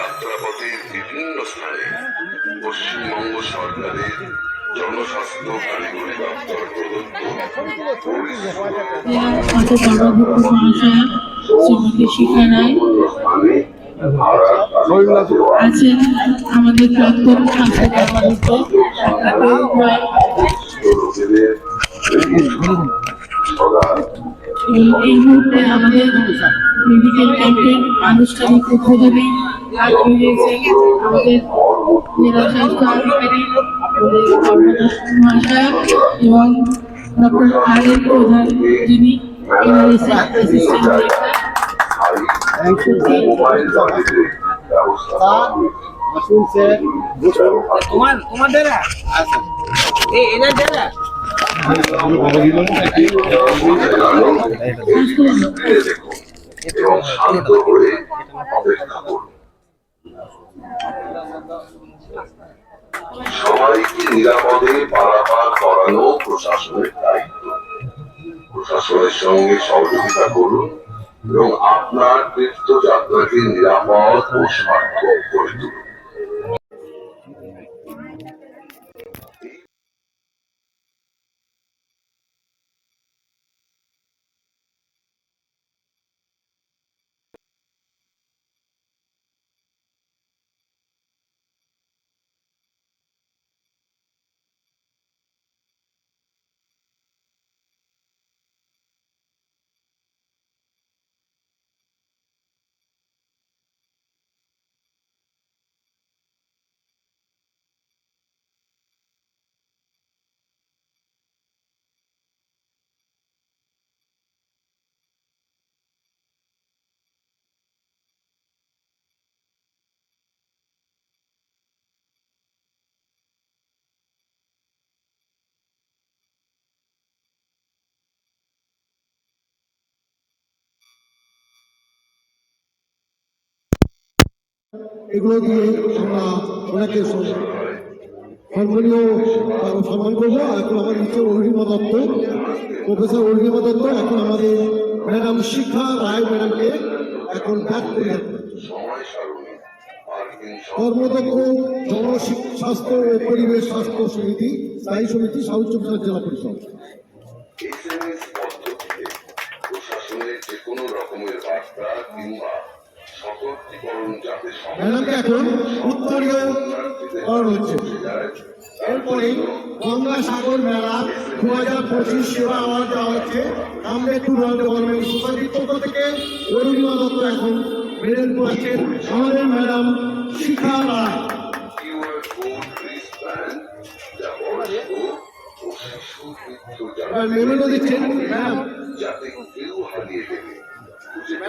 যাত্রাপথের বিভিন্ন স্থানে পশ্চিমবঙ্গ সরকারের জনস্বাস্থ্য কারিগরি দপ্তর আমাদের এই মুহূর্তে আমাদের মেডিকেল আনুষ্ঠানিক উদ্বোধনী আমাদের এবং ডক্টর আর এন প্রধান যিনি এনআরএসি অ্যাসিস্ট্যান্ট ডিরেক্টর মোবাইল বাড়িতে ব্যবস্থা করা হয়েছে। আসুন তোমার তোমার ডেরা এই এনার করুন সবাইকে নিরাপদে পারাপার করানো প্রশাসনের দায়িত্ব। প্রশাসনের সঙ্গে সহযোগিতা করুন এবং আপনার তীর্থযাত্রাকে নিরাপদ ও সার্থক করে তুলুন। এগুলো দিয়ে আমরা ওনাকে সম- সম্মানীয় সম্মান করব। এখন আমাদের হচ্ছে অরুণিমা দত্ত, প্রফেসর অরুণিমা দত্ত, এখন আমাদের ম্যাডাম শিখা রায় ম্যাডামকে এখন ব্যাক করে কর্মদক্ষ জনস্বাস্থ্য ও পরিবেশ স্বাস্থ্য সমিতি, স্থায়ী সমিতি, সাউথ চব্বিশ জেলা পরিষদ। কোনো রকমের বার্তা কিংবা এখন উত্তরীয় হচ্ছে। এরপরে গঙ্গা সাগর মেলা দু হাজার পঁচিশ সেবা আওয়াজ দেওয়া হচ্ছে। সোসাইটির পক্ষ থেকে অরুণিমা দত্ত এখন মেডেল পাচ্ছেন আমাদের ম্যাডাম শিখা রায়। মেডেলও দিচ্ছেন ম্যাডাম যাতে কেউ হারিয়ে দেবে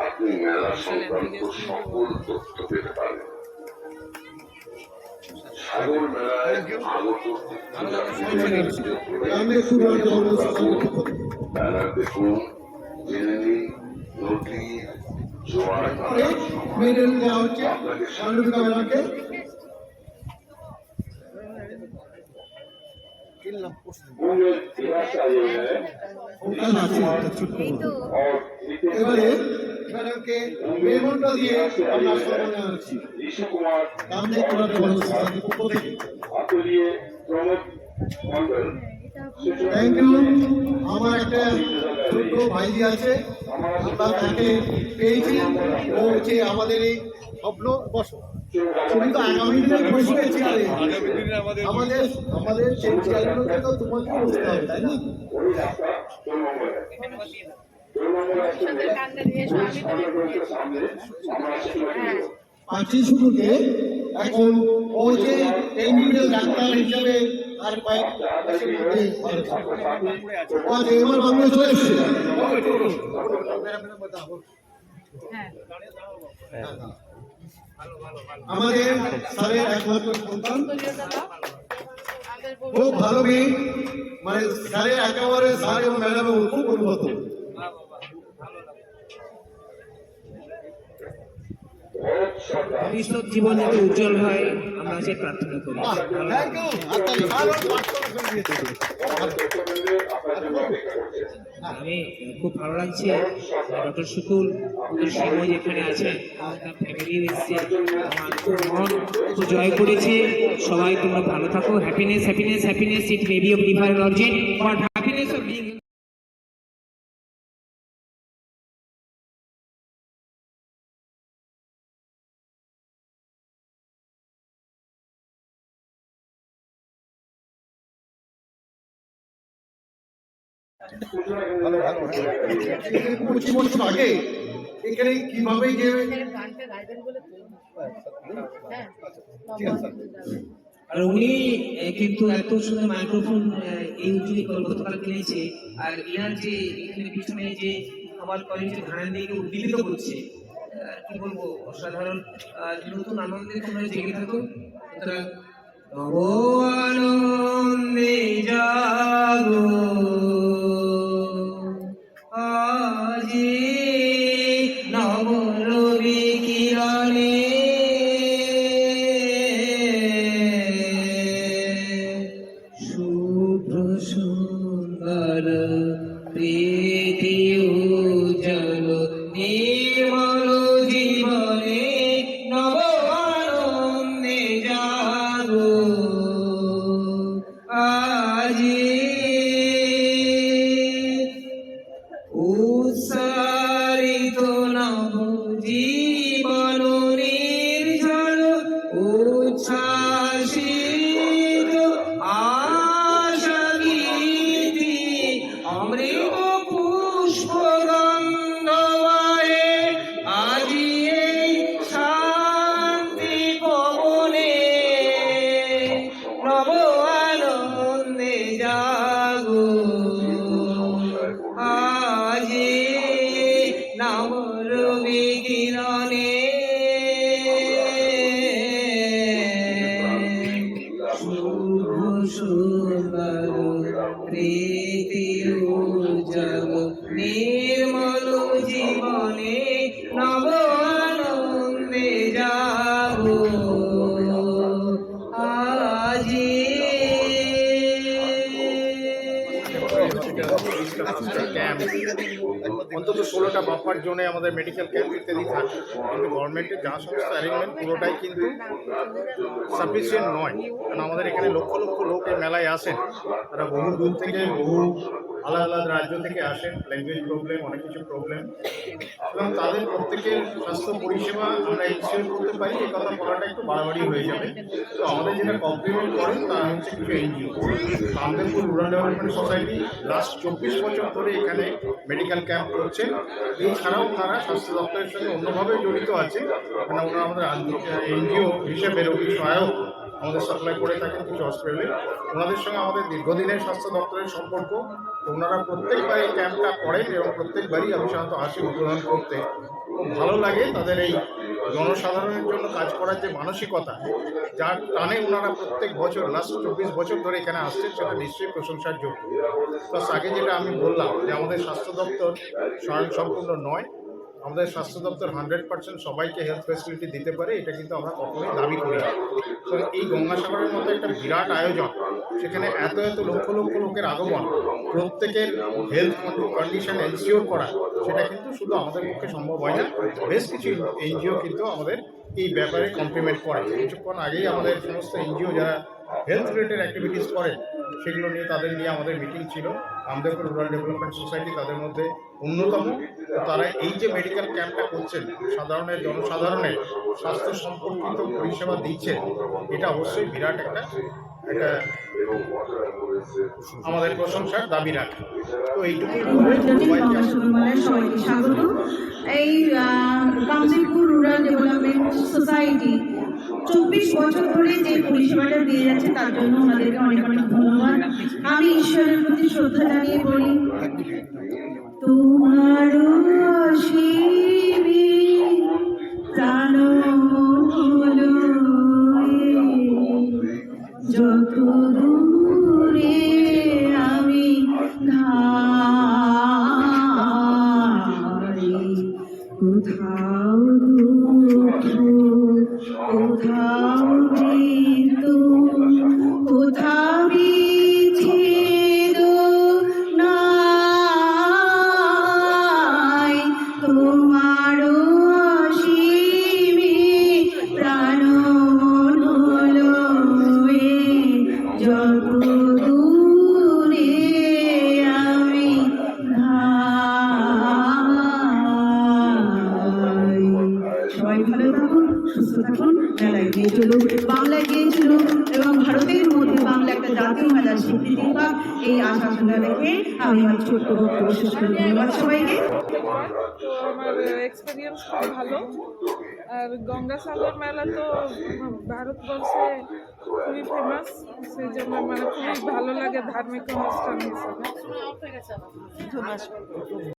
আপনি মেলা সংক্রান্ত সকল তথ্য পেতে পারেন দেখুন জেনে নিন নদী পরে মেডেল দেওয়া হচ্ছে মান্ডবিকা ম্যাডামকে। এবারে ম্যাডামকে মেমোটা দিয়ে আমরা সম্মান থ্যাংক ইউ আমার একটা ছোট্ট ভাইজি আছে আমরা তাকে পেয়েছি। ও হচ্ছে আমাদের এই স্বপ্ন বস। তুমি তো আগামী দিনের খুশি পেয়েছি আমাদের আমাদের সেই চেয়ারগুলোকে তো তোমাকে বসতে হবে তাই না? পাঁচই শুরুতে এখন ও যে এমবিবিএস ডাক্তার হিসেবে আর কয়েক আমাদের স্যারের একমাত্র সন্তান। খুব ভালো মেয়ে। মানে স্যারের একেবারে স্যার এবং ম্যাডামের খুব অনুভূত ভবিষ্যৎ জীবন যাতে উজ্জ্বল হয় আমরা সে প্রার্থনা করি। দিয়েছে। আমি খুব ভালো লাগছে ডক্টর শুকুল সিংহ যেখানে আছে তার ফ্যামিলিও এসছে। আমার খুব মন খুব জয় করেছে। সবাই তোমরা ভালো থাকো। Happiness happiness happiness it may be of divine origin আর উনি কিন্তু এত সুন্দর মাইক্রোফোন এই উজ্জ্বলি গতকাল কিনেছে। আর ইয়ার যে, এখানে পিছনে যে আমার কলেজের ধারণ দিকে উদ্দীপিত করছে কি বলব, অসাধারণ নতুন আনন্দে তোমরা জেগে থাকো সুতরাং নব আনন্দে জাগো। উৎসারিত প্রীতি অন্তত ষোলোটা বাফার জোনে আমাদের মেডিকেল ক্যাম্প ইত্যাদি থাকে। কিন্তু গভর্নমেন্টের যা সমস্ত অ্যারেঞ্জমেন্ট পুরোটাই কিন্তু সাফিসিয়েন্ট নয়। কারণ আমাদের এখানে লক্ষ লক্ষ লোক এই মেলায় আসেন। তারা বহু দূর থেকে বহু আলাদা আলাদা রাজ্য থেকে আসেন ল্যাঙ্গুয়েজ প্রবলেম অনেক কিছু প্রবলেম এবং তাদের প্রত্যেকের স্বাস্থ্য পরিষেবা আমরা ইনশিওর করতে পারি এ কথা বলাটা একটু বাড়াবাড়ি হয়ে যাবে। তো আমাদের যেটা কমপ্লিমেন্ট করেন, তা হচ্ছে কিছু NGO Kamdebpur rural development society last চব্বিশ বছর ধরে এখানে মেডিকেল ক্যাম্প করছে। এছাড়াও তারা স্বাস্থ্য দপ্তরের সঙ্গে অন্যভাবে জড়িত আছে। কারণ ওনারা আমাদের এনজিও হিসেবে রোগী সহায়ক আমাদের সাপ্লাই করে থাকেন কিছু হসপিটালে ওনাদের সঙ্গে আমাদের দীর্ঘদিনের স্বাস্থ্য দপ্তরের সম্পর্ক। ওনারা প্রত্যেকবার এই ক্যাম্পটা করেন এবং প্রত্যেকবারই আমি সাধারণত আসি উদ্বোধন করতে খুব ভালো লাগে। তাদের এই জনসাধারণের জন্য কাজ করার যে মানসিকতা, যার টানে ওনারা প্রত্যেক বছর লাস্ট চব্বিশ বছর ধরে এখানে আসছেন, সেটা নিশ্চয়ই প্রশংসার যোগ্য। প্লাস আগে যেটা আমি বললাম যে আমাদের স্বাস্থ্য দপ্তর স্বয়ং সম্পূর্ণ নয় আমাদের স্বাস্থ্য দপ্তর হান্ড্রেড পার্সেন্ট সবাইকে হেলথ ফেসিলিটি দিতে পারে, এটা কিন্তু আমরা কখনোই দাবি করি না। তো এই গঙ্গাসাগরের মতো একটা বিরাট আয়োজন, সেখানে এত এত লক্ষ লক্ষ লোকের আগমন, প্রত্যেকের হেলথ কন্ডিশন এনশিওর করা, সেটা কিন্তু শুধু আমাদের পক্ষে সম্ভব হয় না, বেশ কিছু এনজিও কিন্তু আমাদের এই ব্যাপারে কমপ্লিমেন্ট করে। কিছুক্ষণ আগেই আমাদের সমস্ত এনজিও যারা হেলথ রিলেটেড অ্যাক্টিভিটিস করে সেগুলো নিয়ে তাদের নিয়ে আমাদের মিটিং ছিল। আমদেরপুর রুরাল ডেভেলপমেন্ট সোসাইটি তাদের মধ্যে অন্যতম। তারা এই যে মেডিকেল ক্যাম্পটা করছেন, সাধারণের জনসাধারণের স্বাস্থ্য সম্পর্কিত পরিষেবা দিচ্ছে এটা অবশ্যই বিরাট একটা একটা আমাদের প্রশংসার দাবি রাখে। তো এইটুকুই এই কামদেবপুর রুরাল ডেভেলপমেন্ট চব্বিশ বছর ধরে যে পরিষেবাটা দিয়ে যাচ্ছে, তার জন্য আমাদেরকে অনেক অনেক ধন্যবাদ। আমি ঈশ্বরের প্রতি শ্রদ্ধা জানিয়ে বলি তোমার স্বীকৃতি পাক এই আশা সঙ্গে রেখে আমি আমার ছোট্ট বক্তব্য শেষ করে ধন্যবাদ সবাইকে। তো আমার এক্সপিরিয়েন্স খুব ভালো। আর গঙ্গাসাগর মেলা তো ভারতবর্ষে খুবই ফেমাস সেই জন্য মানে খুবই ভালো লাগে ধার্মিক অনুষ্ঠান হিসেবে।